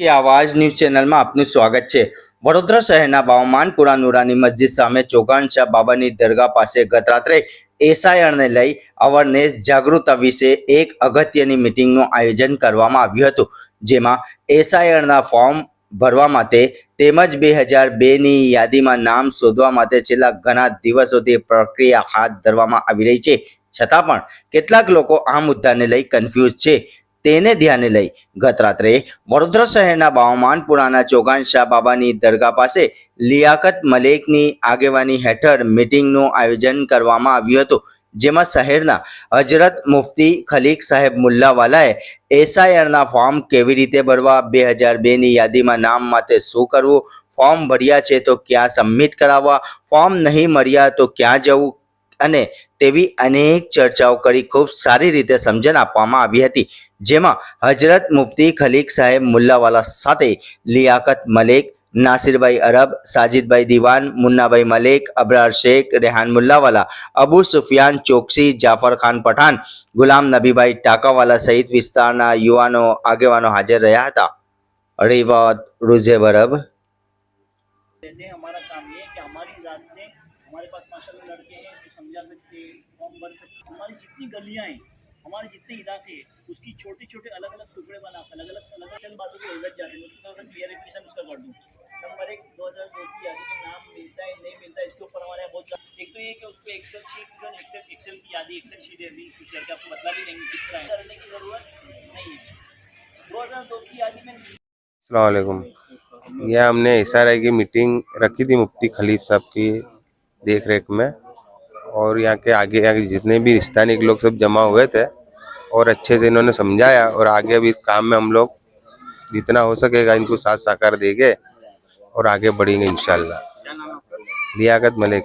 કે આવાજ ન્યૂઝ ચેનલમાં આપનું સ્વાગત છે. વડોદરા શહેરના બાવમાનપુરા નુરાની મસ્જિદ સામે ચોગાણશાહ બાબાની દરગાહ પાસે ગત રાત્રે એસઆઈઆરને લઈ અવરનેસ જાગૃતતા વિશે એક અગત્યની મિટિંગનું આયોજન કરવામાં આવ્યું હતું, જેમાં એસઆઈઆરના ફોર્મ ભરવા માટે તેમજ બે હજાર બેની યાદીમાં નામ શોધવા માટે છેલ્લા ઘણા દિવસોથી પ્રક્રિયા હાથ ધરવામાં આવી રહી છે. છતાં પણ કેટલાક લોકો આ મુદ્દાને લઈ કન્ફ્યુઝ છે. તેને ધ્યાને લઈ ગત રાત્રે વડોદરા શહેરના બાવમાનપુરાના ચોગાનશાહ બાબાની દરગાહ પાસે લિયાકત મલેકની આગેવાની હેઠળ મિટિંગનું આયોજન કરવામાં આવ્યું હતું, જેમાં શહેરના હજરત મુફતી ખલીક સાહેબ મુલ્લાવાલાએ એસઆઈઆરના ફોર્મ કેવી રીતે ભરવા, બે હજાર બેની યાદીમાં નામ માટે શું કરવું, ફોર્મ ભર્યા છે તો ક્યાં સબમિટ કરાવવા, ફોર્મ નહીં મળ્યા તો ક્યાં જવું અને તેવી અનેક ચર્ચાઓ કરી ખૂબ સારી રીતે સમજણ આપવામાં આવી હતી. જેમાં હજરત મુફ્તી ખલીક સાહેબ મુલ્લાવાલા સાથે લિયાકત મલેક, નાસિરભાઈ અરબ, સાજિદભાઈ દિવાન, મુન્નાભાઈ મલેક, અબરાર શેખ, રેહાન મુલ્લાવાલા, અબુ સુફિયાન ચોકસી, જાફર ખાન પઠાન ગુલામ નબીભાઈ ટાકાવાલા સહિત વિસ્તારના યુવાનો આગેવાનો હાજર રહ્યા હતા. રેવાત રૂઝેબ અરબ हमारा पास माशाल्लाह लड़के हैं जो समझा सकते हैं फॉर्म भर सकते हैं। हमारी जितनी गलियाँ हैं, हमारे जितने इलाके हैं, उसकी छोटे छोटे अलग अलग टुकड़े बना अलग अलग अलग अलग बातों की उलझ जाते हैं। उसकी थोड़ा सा क्लियरिफिकेशन उसका कर दूँ। नंबर एक, दो हज़ार दो की यादी में नाम मिलता है, नहीं मिलता है, इसके ऊपर हमारे यहाँ बहुत एक तो ये कि उस पर एक्सेल शीट जो एक्सेल एक्सेल की यादी एक्सेल शीट है अभी कुछ करके आपको बतला भी देंगे किस तरह करने की ज़रूरत नहीं है। दो हज़ार दो की यादी में अलैक्म यह हमने एस की मीटिंग रखी थी मुफ्ती खलीफ साहब की। देख रेख में। और यहाँ के आगे यहाँ के जितने भी स्थानीय लोग सब जमा हुए थे, और अच्छे से इन्होंने समझाया, और आगे भी इस काम में हम लोग जितना हो सकेगा इनको साथ साकार देंगे, और आगे बढ़ेंगे इंशाल्लाह। लियाकत मलिक।